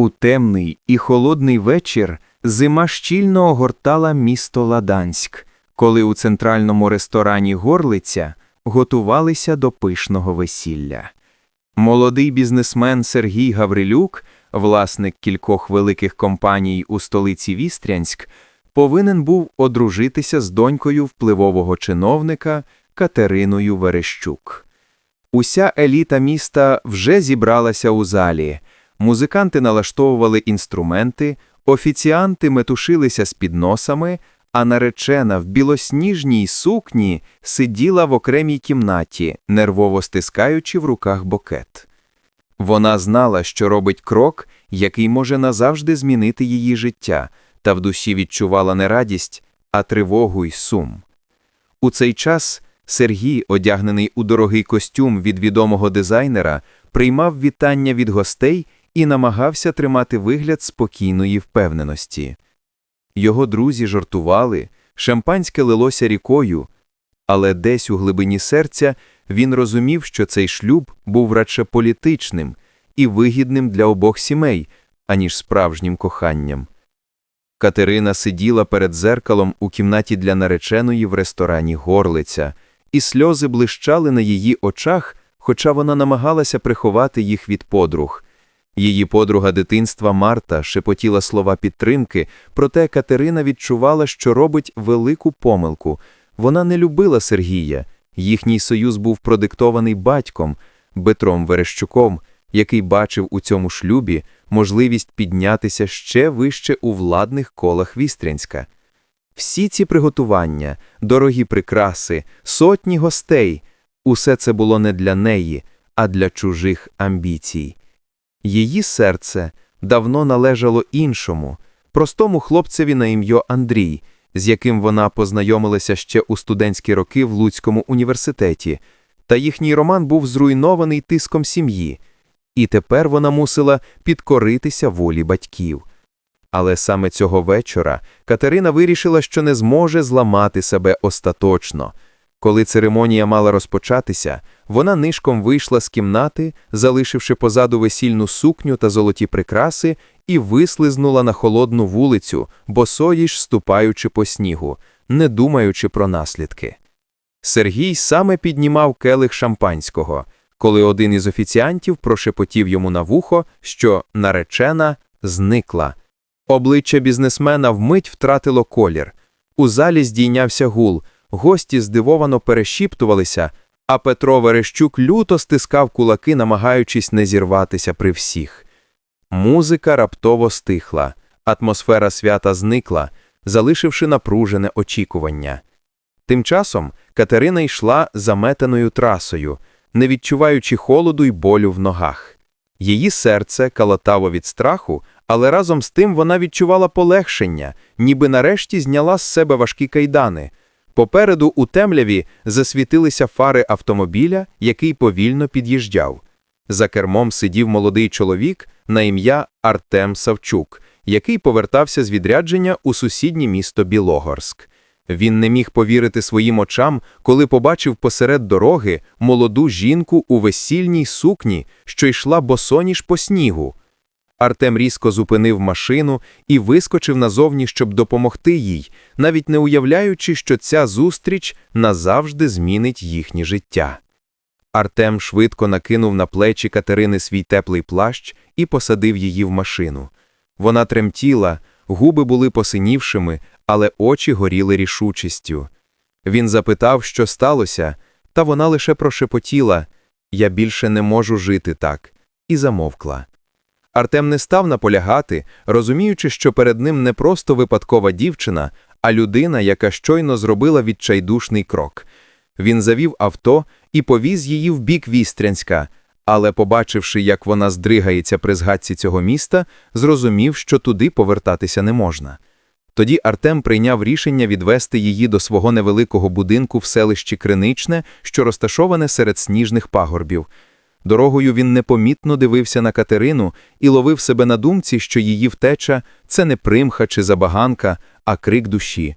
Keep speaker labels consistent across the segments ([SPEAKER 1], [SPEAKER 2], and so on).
[SPEAKER 1] У темний і холодний вечір зима щільно огортала місто Ладанськ, коли у центральному ресторані Горлиця готувалися до пишного весілля. Молодий бізнесмен Сергій Гаврилюк, власник кількох великих компаній у столиці Вістрянськ, повинен був одружитися з донькою впливового чиновника Катериною Верещук. Уся еліта міста вже зібралася у залі. Музиканти налаштовували інструменти, офіціанти метушилися з підносами, а наречена в білосніжній сукні сиділа в окремій кімнаті, нервово стискаючи в руках букет. Вона знала, що робить крок, який може назавжди змінити її життя, та в душі відчувала не радість, а тривогу й сум. У цей час Сергій, одягнений у дорогий костюм від відомого дизайнера, приймав вітання від гостей і намагався тримати вигляд спокійної впевненості. Його друзі жартували, шампанське лилося рікою, але десь у глибині серця він розумів, що цей шлюб був радше політичним і вигідним для обох сімей, аніж справжнім коханням. Катерина сиділа перед зеркалом у кімнаті для нареченої в ресторані Горлиця, і сльози блищали на її очах, хоча вона намагалася приховати їх від подруг. Її подруга дитинства Марта шепотіла слова підтримки, проте Катерина відчувала, що робить велику помилку. Вона не любила Сергія. Їхній союз був продиктований батьком, Петром Верещуком, який бачив у цьому шлюбі можливість піднятися ще вище у владних колах Вістрянська. Всі ці приготування, дорогі прикраси, сотні гостей усе це було не для неї, а для чужих амбіцій. Її серце давно належало іншому, простому хлопцеві на ім'я Андрій, з яким вона познайомилася ще у студентські роки в Луцькому університеті, та їхній роман був зруйнований тиском сім'ї, і тепер вона мусила підкоритися волі батьків. Але саме цього вечора Катерина вирішила, що не зможе зламати себе остаточно. Коли церемонія мала розпочатися, вона нишком вийшла з кімнати, залишивши позаду весільну сукню та золоті прикраси, і вислизнула на холодну вулицю, босої ж ступаючи по снігу, не думаючи про наслідки. Сергій саме піднімав келих шампанського, коли один із офіціантів прошепотів йому на вухо, що наречена зникла. Обличчя бізнесмена вмить втратило колір. У залі здійнявся гул, гості здивовано перешіптувалися, а Петро Верещук люто стискав кулаки, намагаючись не зірватися при всіх. Музика раптово стихла, атмосфера свята зникла, залишивши напружене очікування. Тим часом Катерина йшла заметеною трасою, не відчуваючи холоду й болю в ногах. Її серце калатало від страху, але разом з тим вона відчувала полегшення, ніби нарешті зняла з себе важкі кайдани. Попереду у темряві засвітилися фари автомобіля, який повільно під'їжджав. За кермом сидів молодий чоловік на ім'я Артем Савчук, який повертався з відрядження у сусіднє місто Білогорськ. Він не міг повірити своїм очам, коли побачив посеред дороги молоду жінку у весільній сукні, що йшла босоніж по снігу. Артем різко зупинив машину і вискочив назовні, щоб допомогти їй, навіть не уявляючи, що ця зустріч назавжди змінить їхнє життя. Артем швидко накинув на плечі Катерини свій теплий плащ і посадив її в машину. Вона тремтіла, губи були посинівшими, але очі горіли рішучістю. Він запитав, що сталося, та вона лише прошепотіла Я більше не можу жити так, і замовкла. Артем не став наполягати, розуміючи, що перед ним не просто випадкова дівчина, а людина, яка щойно зробила відчайдушний крок. Він завів авто і повіз її в бік Вістрянська, але, побачивши, як вона здригається при згадці цього міста, зрозумів, що туди повертатися не можна. Тоді Артем прийняв рішення відвести її до свого невеликого будинку в селищі Криничне, що розташоване серед сніжних пагорбів. Дорогою він непомітно дивився на Катерину і ловив себе на думці, що її втеча це не примха чи забаганка, а крик душі.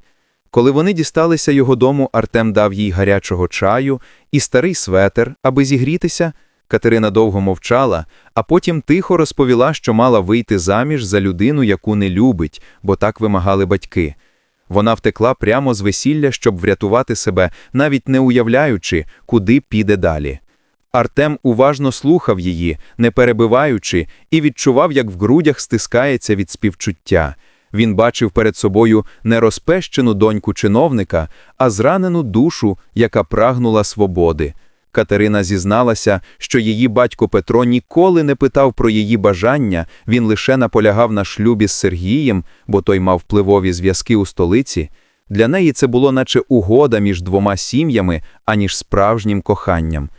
[SPEAKER 1] Коли вони дісталися його дому, Артем дав їй гарячого чаю і старий светер, аби зігрітися. Катерина довго мовчала, а потім тихо розповіла, що мала вийти заміж за людину, яку не любить, бо так вимагали батьки. Вона втекла прямо з весілля, щоб врятувати себе, навіть не уявляючи, куди піде далі. Артем уважно слухав її, не перебиваючи, і відчував, як в грудях стискається від співчуття. Він бачив перед собою не розпещену доньку чиновника, а зранену душу, яка прагнула свободи. Катерина зізналася, що її батько Петро ніколи не питав про її бажання, він лише наполягав на шлюбі з Сергієм, бо той мав впливові зв'язки у столиці. Для неї це було наче угода між двома сім'ями, аніж справжнім коханням.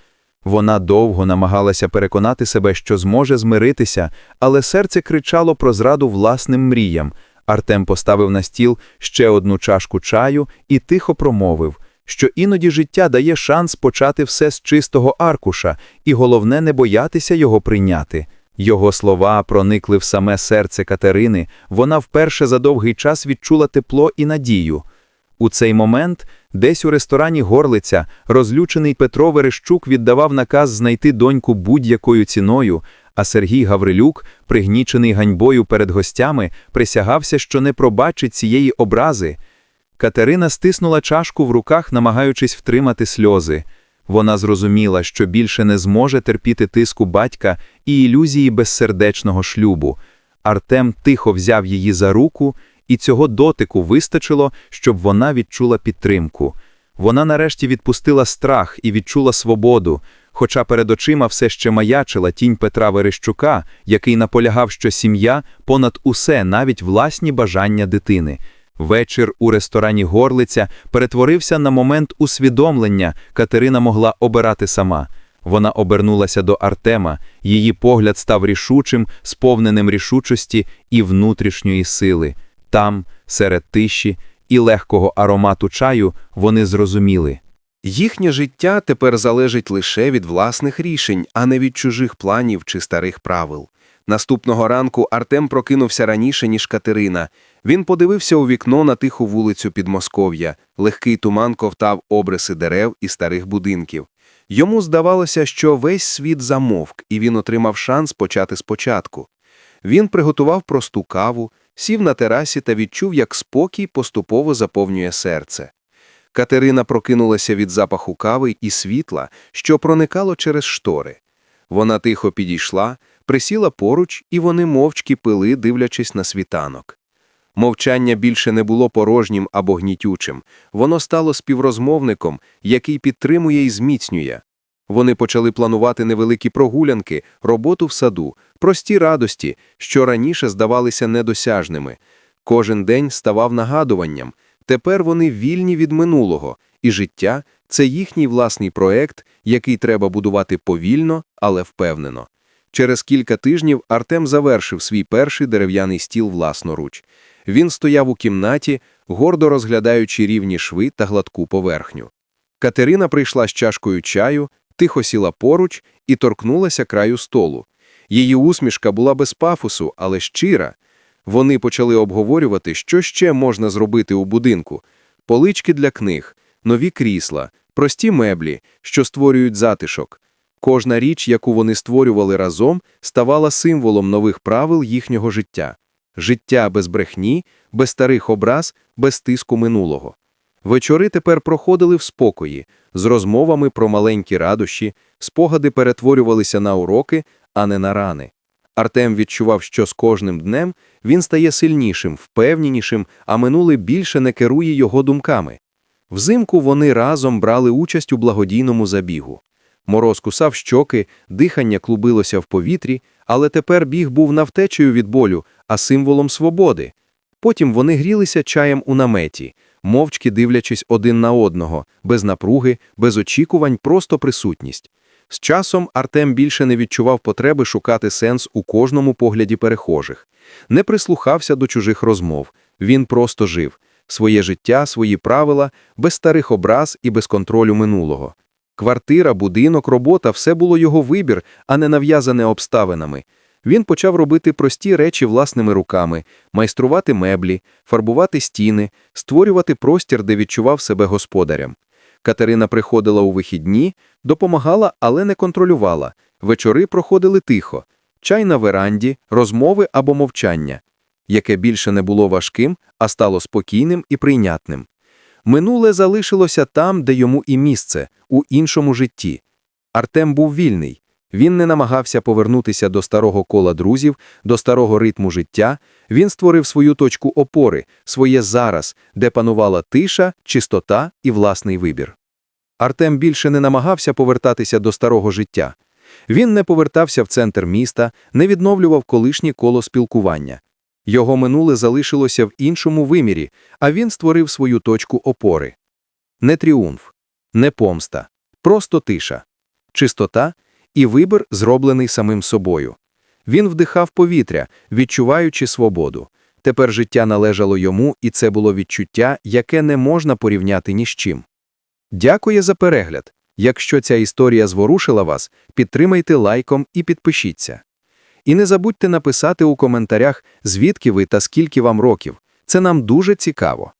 [SPEAKER 1] Вона довго намагалася переконати себе, що зможе змиритися, але серце кричало про зраду власним мріям. Артем поставив на стіл ще одну чашку чаю і тихо промовив, що іноді життя дає шанс почати все з чистого аркуша, і головне не боятися його прийняти. Його слова проникли в саме серце Катерини, вона вперше за довгий час відчула тепло і надію. У цей момент десь у ресторані Горлиця розлючений Петро Верещук віддавав наказ знайти доньку будь-якою ціною, а Сергій Гаврилюк, пригнічений ганьбою перед гостями, присягався, що не пробачить цієї образи. Катерина стиснула чашку в руках, намагаючись втримати сльози. Вона зрозуміла, що більше не зможе терпіти тиску батька і ілюзії безсердечного шлюбу. Артем тихо взяв її за руку, і цього дотику вистачило, щоб вона відчула підтримку. Вона нарешті відпустила страх і відчула свободу, хоча перед очима все ще маячила тінь Петра Верещука, який наполягав, що сім'я понад усе, навіть власні бажання дитини. Вечір у ресторані Горлиця перетворився на момент усвідомлення, Катерина могла обирати сама. Вона обернулася до Артема, її погляд став рішучим, сповненим рішучості і внутрішньої сили. Там, серед тиші і легкого аромату чаю, вони зрозуміли.
[SPEAKER 2] Їхнє життя тепер залежить лише від власних рішень, а не від чужих планів чи старих правил. Наступного ранку Артем прокинувся раніше, ніж Катерина. Він подивився у вікно на тиху вулицю Підмосков'я. Легкий туман ковтав обриси дерев і старих будинків. Йому здавалося, що весь світ замовк, і він отримав шанс почати спочатку. Він приготував просту каву, сів на терасі та відчув, як спокій поступово заповнює серце. Катерина прокинулася від запаху кави і світла, що проникало через штори. Вона тихо підійшла, присіла поруч, і вони мовчки пили, дивлячись на світанок. Мовчання більше не було порожнім або гнітючим, воно стало співрозмовником, який підтримує і зміцнює. Вони почали планувати невеликі прогулянки, роботу в саду, прості радості, що раніше здавалися недосяжними. Кожен день ставав нагадуванням. Тепер вони вільні від минулого, і життя це їхній власний проект, який треба будувати повільно, але впевнено. Через кілька тижнів Артем завершив свій перший дерев'яний стіл власноруч. Він стояв у кімнаті, гордо розглядаючи рівні шви та гладку поверхню. Катерина прийшла з чашкою чаю, тихо сіла поруч і торкнулася краю столу. Її усмішка була без пафосу, але щира. Вони почали обговорювати, що ще можна зробити у будинку: полички для книг, нові крісла, прості меблі, що створюють затишок. Кожна річ, яку вони створювали разом, ставала символом нових правил їхнього життя. Життя без брехні, без старих образ, без тиску минулого. Вечори тепер проходили в спокої, з розмовами про маленькі радощі, спогади перетворювалися на уроки, а не на рани. Артем відчував, що з кожним днем він стає сильнішим, впевненішим, а минуле більше не керує його думками. Взимку вони разом брали участь у благодійному забігу. Мороз кусав щоки, дихання клубилося в повітрі, але тепер біг був навтечею від болю, а символом свободи. Потім вони грілися чаєм у наметі, мовчки дивлячись один на одного, без напруги, без очікувань, просто присутність. З часом Артем більше не відчував потреби шукати сенс у кожному погляді перехожих, не прислухався до чужих розмов, він просто жив своє життя, свої правила, без старих образ і без контролю минулого. Квартира, будинок, робота все було його вибір, а не нав'язане обставинами. Він почав робити прості речі власними руками, майструвати меблі, фарбувати стіни, створювати простір, де відчував себе господарем. Катерина приходила у вихідні, допомагала, але не контролювала. вечори проходили тихо, чай на веранді, розмови або мовчання, яке більше не було важким, а стало спокійним і прийнятним. Минуле залишилося там, де йому і місце, у іншому житті. Артем був вільний. Він не намагався повернутися до старого кола друзів, до старого ритму життя. Він створив свою точку опори, своє зараз, де панувала тиша, чистота і власний вибір. Артем більше не намагався повертатися до старого життя. Він не повертався в центр міста, не відновлював колишнє коло спілкування. Його минуле залишилося в іншому вимірі, а він створив свою точку опори. Не тріумф, не помста, просто тиша, чистота і вибір, зроблений самим собою. Він вдихав повітря, відчуваючи свободу. Тепер життя належало йому, і це було відчуття, яке не можна порівняти ні з чим. Дякую за перегляд. Якщо ця історія зворушила вас, підтримайте лайком і підпишіться. І не забудьте написати у коментарях, звідки ви та скільки вам років. Це нам дуже цікаво.